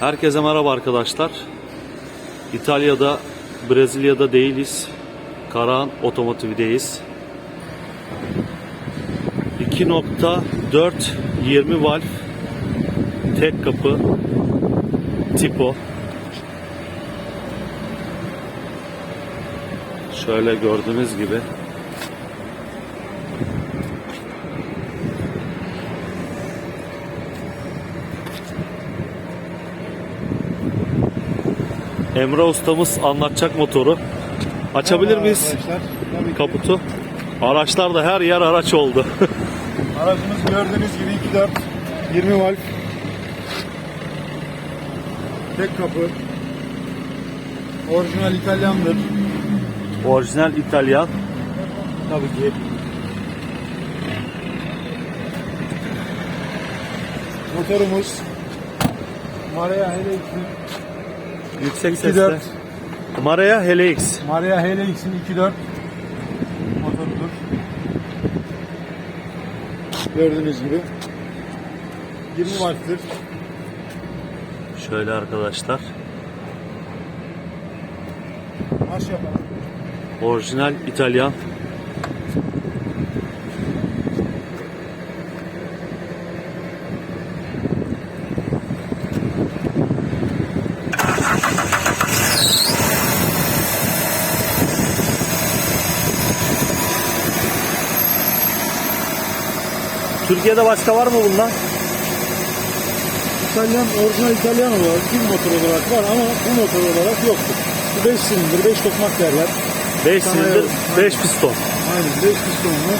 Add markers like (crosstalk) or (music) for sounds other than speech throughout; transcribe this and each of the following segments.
Herkese merhaba arkadaşlar. İtalya'da, Brezilya'da değiliz. Karahan Otomotiv'deyiz. 2.4 20 valf tek kapı tipo. Şöyle gördüğünüz gibi Emre ustamız anlatacak motoru. Açabilir Merhaba miyiz Arkadaşlar, tabii ki. kaputu? Araçlarda her yer araç oldu. (laughs) Aracımız gördüğünüz gibi 2.4 20 valf. Tek kapı. Orijinal İtalyandır. Orijinal İtalyan. Tabii ki. Motorumuz Marea Helix'in Yüksek 2.4 sesle. Marea Helix. Marea Helix'in 2.4 motorudur. Gördüğünüz gibi 20 valftır. Şöyle arkadaşlar. Marş yapalım. Orijinal İtalyan. Türkiye'de başka var mı bundan? İtalyan, orijinal İtalyan olarak bir motor olarak var ama bu motor olarak yoktur. Bu 5 silindir, 5 tokmak derler. 5 Sana silindir, yok. 5 piston. Aynen 5 pistonlu,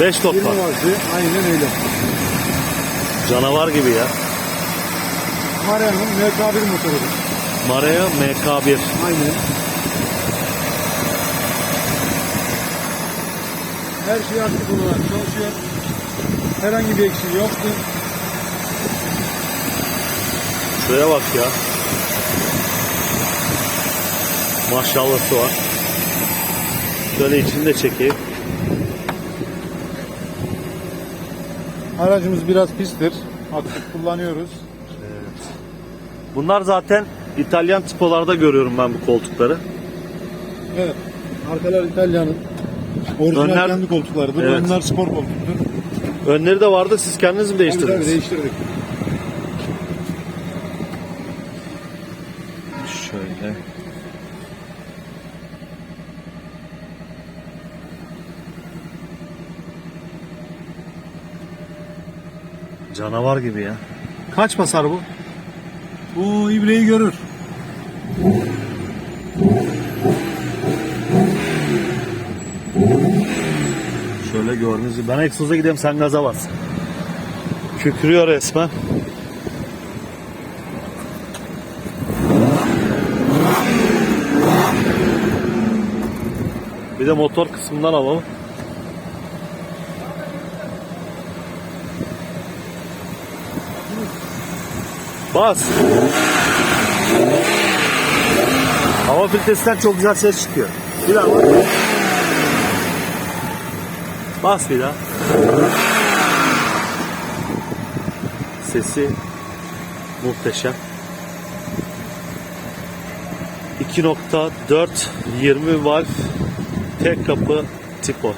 5 20 tokmak. valfi, aynen öyle. Canavar gibi ya. Maria'nın MK1 motorudur. Marea MK1. Aynen. Her şey aktif olarak çalışıyor. Herhangi bir eksiği yoktu. Şuraya bak ya. Maşallahı var. Şöyle içini de çekeyim. Aracımız biraz pistir. Aktif kullanıyoruz. Bunlar zaten İtalyan tipolarda görüyorum ben bu koltukları. Evet. Arkalar İtalya'nın orijinal Önler- kendi koltuklarıdır. Evet. Önler spor koltuktur. Önleri de vardı siz kendiniz mi Tabii tabii değiştirdiniz? değiştirdik. Şöyle. Canavar gibi ya. Kaç basar bu? Bu ibreyi görür. Şöyle gördüğünüz gibi. Ben egzoza gideyim sen gaza bas. Kükrüyor resmen. Bir de motor kısmından alalım. Bas. Hava filtresinden çok güzel ses çıkıyor. Bir daha bas. Bas bir daha. Sesi muhteşem. 2.4 20 valf tek kapı tipo.